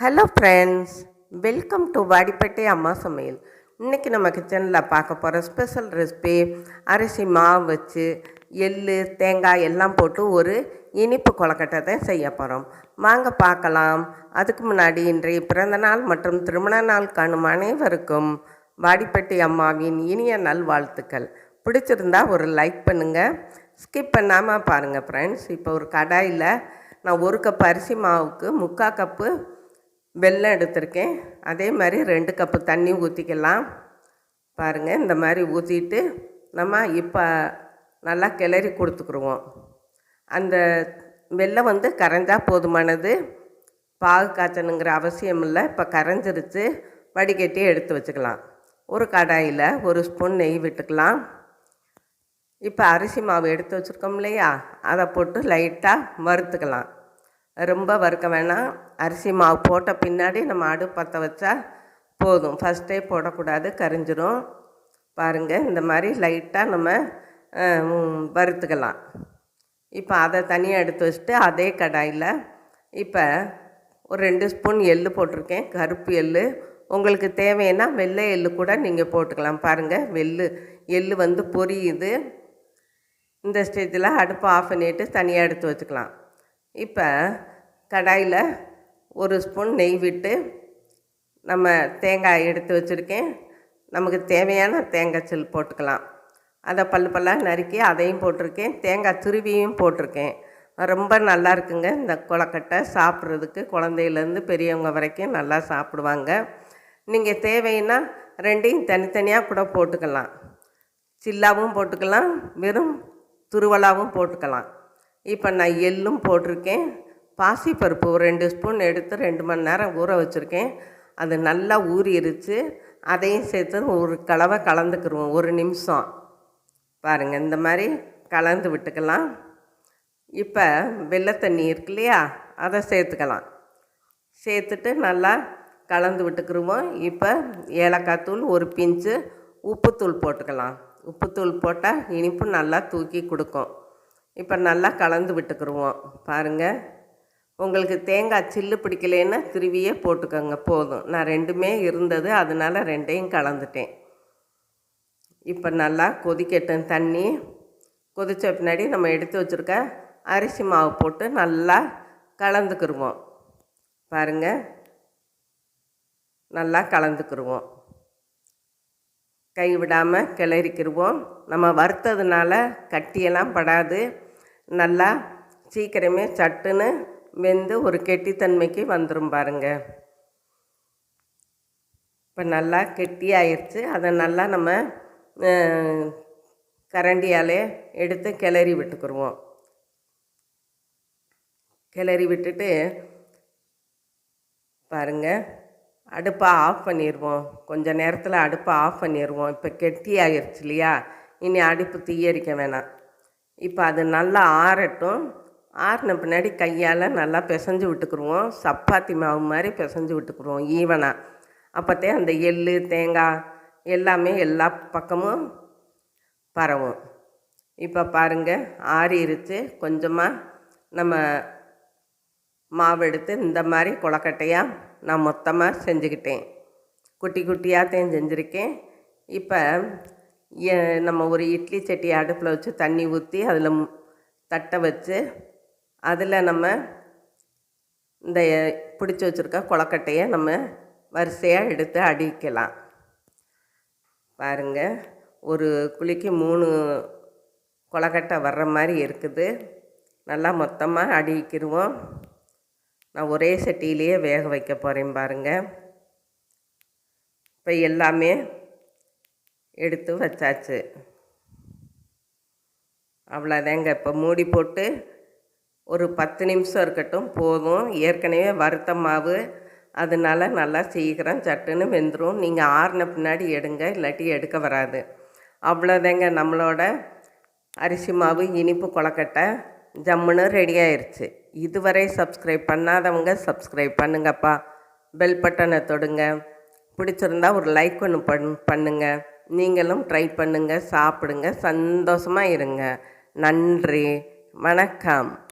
Hello friends welcome to Vadipatti அம்மா சமையல் இன்றைக்கி நம்ம கிச்சனில் பார்க்க போகிற ஸ்பெஷல் ரெசிபி அரிசி மாவு வச்சு எள் தேங்காய் எல்லாம் போட்டு ஒரு இனிப்பு கொலக்கட்டை தான் செய்ய போகிறோம் வாங்க பார்க்கலாம். அதுக்கு முன்னாடி இன்றைய பிறந்தநாள் மற்றும் திருமண நாள் காணும் அனைவருக்கும் வாடிப்பட்டி அம்மாவின் இனிய நல்வாழ்த்துக்கள். பிடிச்சிருந்தா ஒரு லைக் பண்ணுங்கள் ஸ்கிப் பண்ணாமல் பாருங்கள் ஃப்ரெண்ட்ஸ் இப்போ ஒரு கடாயில் நான் ஒரு கப் அரிசி மாவுக்கு முக்கால் கப்பு வெல்லம் எடுத்திருக்கேன். அதே மாதிரி ரெண்டு கப்பு தண்ணி ஊற்றிக்கலாம் பாருங்கள் இந்த மாதிரி ஊற்றிட்டு நம்ம இப்போ நல்லா கிளறி கொடுத்துக்குருவோம். அந்த வெல்லம் வந்து கரைஞ்சால் போதுமானது. பாகு காய்ச்சணுங்கிற அவசியம் இல்லை. இப்போ கரைஞ்சிருச்சு. வடிகட்டி எடுத்து வச்சுக்கலாம். ஒரு கடாயில் ஒரு ஸ்பூன் நெய் விட்டுக்கலாம். இப்போ அரிசி மாவு எடுத்து வச்சுருக்கோம் இல்லையா? அதை போட்டு லைட்டாக வறுத்துக்கலாம். ரொம்ப வறுக்க வேணாம். அரிசி மாவு போட்ட பின்னாடி நம்ம அடுப்பு பற்ற வச்சா போதும். ஃபஸ்ட்டே போடக்கூடாது கரிஞ்சிரும். பாருங்கள் இந்த மாதிரி லைட்டாக நம்ம வறுத்துக்கலாம். இப்போ அதை தனியாக எடுத்து வச்சுட்டு அதே கடாயில் இப்போ ஒரு ரெண்டு ஸ்பூன் எள்ளு போட்டிருக்கேன். கருப்பு எள்ளு. உங்களுக்கு தேவைன்னா வெள்ளை எள்ளு கூட நீங்கள் போட்டுக்கலாம். பாருங்கள் வெள்ளு எள்ளு வந்து பொரியுது. இந்த ஸ்டேஜில் அடுப்பை ஆஃப் பண்ணிவிட்டு தனியாக எடுத்து வச்சுக்கலாம். இப்போ கடாயில் ஒரு ஸ்பூன் நெய் விட்டு நம்ம தேங்காய் எடுத்து வச்சுருக்கேன். நமக்கு தேவையான தேங்காய் சில் போட்டுக்கலாம். அதை பல்லு பல்லாக நறுக்கி அதையும் போட்டிருக்கேன். தேங்காய் துருவியும் போட்டிருக்கேன். ரொம்ப நல்லா இருக்குங்க. இந்த கொலக்கட்டை சாப்பிட்றதுக்கு குழந்தையிலேருந்து பெரியவங்க வரைக்கும் நல்லா சாப்பிடுவாங்க. நீங்கள் தேவைன்னா ரெண்டையும் தனித்தனியாக கூட போட்டுக்கலாம். சில்லாவும் போட்டுக்கலாம். வெறும் துருவலாகவும் போட்டுக்கலாம். இப்போ நான் எள்ளும் போட்டிருக்கேன். பாசிப்பருப்பு ஒரு ரெண்டு ஸ்பூன் எடுத்து ரெண்டு மணி நேரம் ஊற வச்சுருக்கேன். அது நல்லா ஊறிடுச்சு அதையும் சேர்த்து ஒரு கலவை கலந்துக்கிருவோம். ஒரு நிமிஷம். பாருங்கள் இந்த மாதிரி கலந்து விட்டுக்கலாம். இப்போ வெள்ளை தண்ணி இருக்கு இல்லையா? அதை சேர்த்துக்கலாம். சேர்த்துட்டு நல்லா கலந்து விட்டுக்கிருவோம். இப்போ ஏலக்காய் தூள் ஒரு பிஞ்சு உப்புத்தூள் போட்டுக்கலாம். உப்புத்தூள் போட்டால் இனிப்பு நல்லா தூக்கி கொடுக்கும். இப்போ நல்லா கலந்து விட்டுக்கிருவோம். பாருங்கள் உங்களுக்கு தேங்காய் சில்லு பிடிக்கலைன்னா திருவியே போட்டுக்கோங்க. போதும். நான் ரெண்டுமே இருந்தது அதனால ரெண்டையும் கலந்துட்டேன். இப்போ நல்லா கொதிக்கட்டும் தண்ணி. கொதித்த பின்னாடி நம்ம எடுத்து வச்சுருக்க அரிசி மாவு போட்டு நல்லா கலந்துக்கிருவோம். பாருங்கள் நல்லா கலந்துக்கிருவோம். கை விடாமல் கிளறிக்கிருவோம். நம்ம வறுத்ததுனால கட்டியெல்லாம் படாது. நல்லா சீக்கிரமே சட்டுன்னு வெந்து ஒரு கெட்டித்தன்மைக்கு வந்துடும் பாருங்க. இப்போ நல்லா கெட்டியாயிருச்சு. அதை நல்லா நம்ம கரண்டியாலே எடுத்து கிளறி விட்டுக்குருவோம். கிளறி விட்டுட்டு பாருங்கள் அடுப்பை ஆஃப் பண்ணிடுவோம் கொஞ்சம் நேரத்தில் அடுப்பை ஆஃப் பண்ணிடுவோம் இப்போ கெட்டி ஆகிருச்சு இல்லையா? இனி அடுப்பு தீயரிக்க வேணாம். இப்போ அது நல்லா ஆறட்டும். ஆறின பின்னாடி கையால் நல்லா பிசைஞ்சு விட்டுக்குருவோம். சப்பாத்தி மாவு மாதிரி பிசைஞ்சு விட்டுக்குருவோம் ஈவனாக அப்போத்தே அந்த எள் தேங்காய் எல்லாமே எல்லா பக்கமும் பரவும். இப்போ பாருங்கள் ஆறிருச்சு. கொஞ்சமாக நம்ம மாவு எடுத்து இந்த மாதிரி கொலக்கட்டையாக நான் மொத்தமாக செஞ்சுக்கிட்டேன். குட்டி குட்டியாகத்தையும் செஞ்சுருக்கேன். இப்போ நம்ம ஒரு இட்லி சட்டி அடுப்பில் வச்சு தண்ணி ஊற்றி அதில் தட்டை வச்சு அதில் நம்ம இந்த பிடிச்சி வச்சுருக்க கொலக்கட்டையை நம்ம வரிசையாக எடுத்து அடிக்கலாம். பாருங்க ஒரு குழிக்கு மூணு கொலக்கட்டை வர்ற மாதிரி இருக்குது. நல்லா மொத்தமாக அடிக்கிடுவோம் நான் ஒரே சட்டியிலேயே வேக வைக்க போகிறேன் பாருங்க. இப்போ எல்லாமே எடுத்து வச்சாச்சு. அவ்வளோதாங்க இப்போ மூடி போட்டு ஒரு பத்து நிமிஷம் இருக்கட்டும் போதும். ஏற்கனவே வறுத்த மாவு அதனால நல்லா சீக்கிரம் சட்டுன்னு வெந்துடும் நீங்கள் ஆறின பின்னாடி எடுங்க இல்லாட்டி எடுக்க வராது. அவ்வளோதாங்க நம்மளோட அரிசி மாவு இனிப்பு கொலக்கட்டை ஜம்முன்னு ரெடி ஆயிடுச்சு இதுவரை சப்ஸ்கிரைப் பண்ணாதவங்க சப்ஸ்கிரைப் பண்ணுங்கப்பா. பெல் பட்டனை தொடுங்க. பிடிச்சிருந்தா ஒரு லைக் ஒன்று பண் பண்ணுங்கள் நீங்களும் ட்ரை பண்ணுங்கள் சாப்பிடுங்க சந்தோஷமாக இருங்க. நன்றி வணக்கம்.